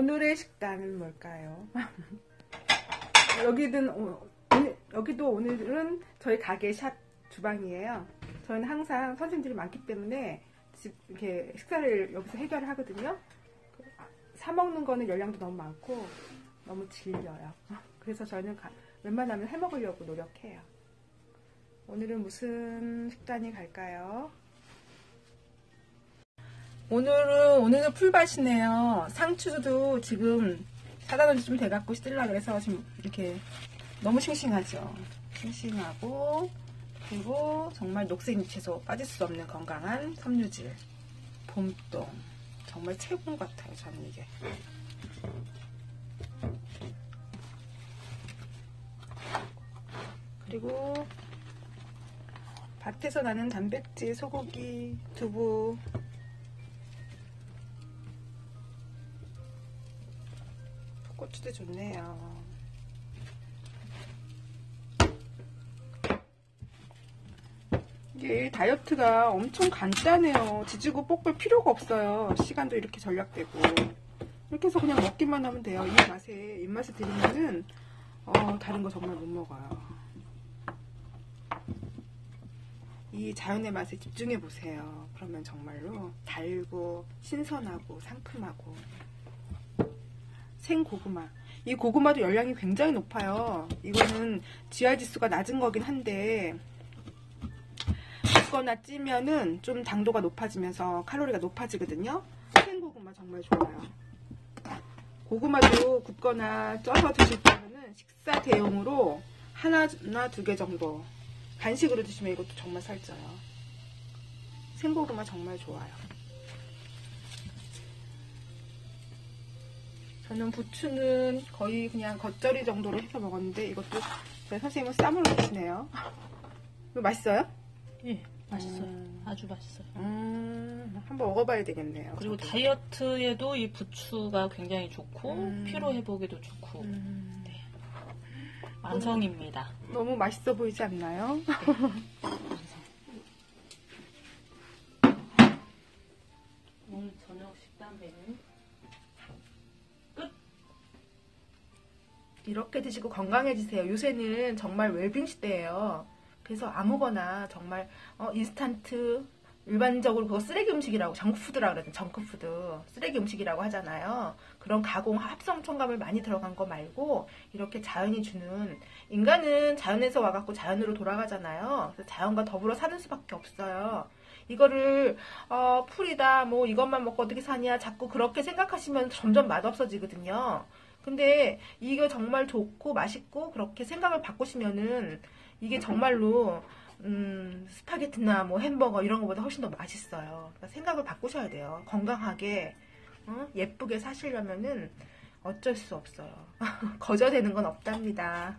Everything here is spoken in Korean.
오늘의 식단은 뭘까요? 여기든 오- 오늘- 여기도 오늘은 저희 가게 샵 주방이에요. 저는 항상 선생님들이 많기 때문에 집 이렇게 식사를 여기서 해결을 하거든요. 사 먹는 거는 열량도 너무 많고 너무 질려요. 그래서 저는 가- 웬만하면 해 먹으려고 노력해요. 오늘은 무슨 식단이 갈까요? 오늘은 오늘은 풀밭이네요. 상추도 지금 사다 놓은 지좀 돼갖고 쓸라 그래서 지금 이렇게 너무 싱싱하죠. 싱싱하고 그리고 정말 녹색 채소 빠질 수 없는 건강한 섬유질 봄동 정말 최고 같아요. 저는 이게. 그리고 밭에서 나는 단백질, 소고기, 두부, 고추도 좋네요. 이게 다이어트가 엄청 간단해요. 지지고 볶을 필요가 없어요. 시간도 이렇게 절약되고. 이렇게 해서 그냥 먹기만 하면 돼요. 이 맛에, 입맛에 들으면은, 어, 다른 거 정말 못 먹어요. 이 자연의 맛에 집중해 보세요. 그러면 정말로 달고, 신선하고, 상큼하고. 생고구마. 이 고구마도 열량이 굉장히 높아요. 이거는 GI 지수가 낮은 거긴 한데, 굽거나 찌면은 좀 당도가 높아지면서 칼로리가 높아지거든요. 생고구마 정말 좋아요. 고구마도 굽거나 쪄서 드실 때는 식사 대용으로 하나나 두 개 정도 간식으로 드시면 이것도 정말 살쪄요. 생고구마 정말 좋아요. 저는 부추는 거의 그냥 겉절이 정도로 해서 먹었는데 이것도 저희 선생님은 쌈으로 드시네요. 이거 맛있어요? 예, 맛있어요. 음. 아주 맛있어요. 음, 한번 먹어봐야 되겠네요. 그리고 저도. 다이어트에도 이 부추가 굉장히 좋고 음. 피로 회복에도 좋고 음, 완성입니다. 너무 맛있어 보이지 않나요? 오늘 저녁 식단 메뉴 이렇게 드시고 건강해지세요. 요새는 정말 웰빙 시대예요. 그래서 아무거나 정말 어, 인스턴트 일반적으로 그거 쓰레기 음식이라고 정크푸드라고 그러죠. 정크푸드 쓰레기 음식이라고 하잖아요. 그런 가공 합성 첨가물 많이 들어간 거 말고 이렇게 자연이 주는 인간은 자연에서 와갖고 자연으로 돌아가잖아요. 그래서 자연과 더불어 사는 수밖에 없어요. 이거를 어, 풀이다 뭐 이것만 먹고 어떻게 사냐 자꾸 그렇게 생각하시면 점점 맛없어지거든요. 근데 이거 정말 좋고 맛있고 그렇게 생각을 바꾸시면은 이게 정말로 음, 스파게티나 뭐 햄버거 이런 것보다 훨씬 더 맛있어요. 그러니까 생각을 바꾸셔야 돼요. 건강하게 어? 예쁘게 사시려면은 어쩔 수 없어요. 거저되는 건 없답니다.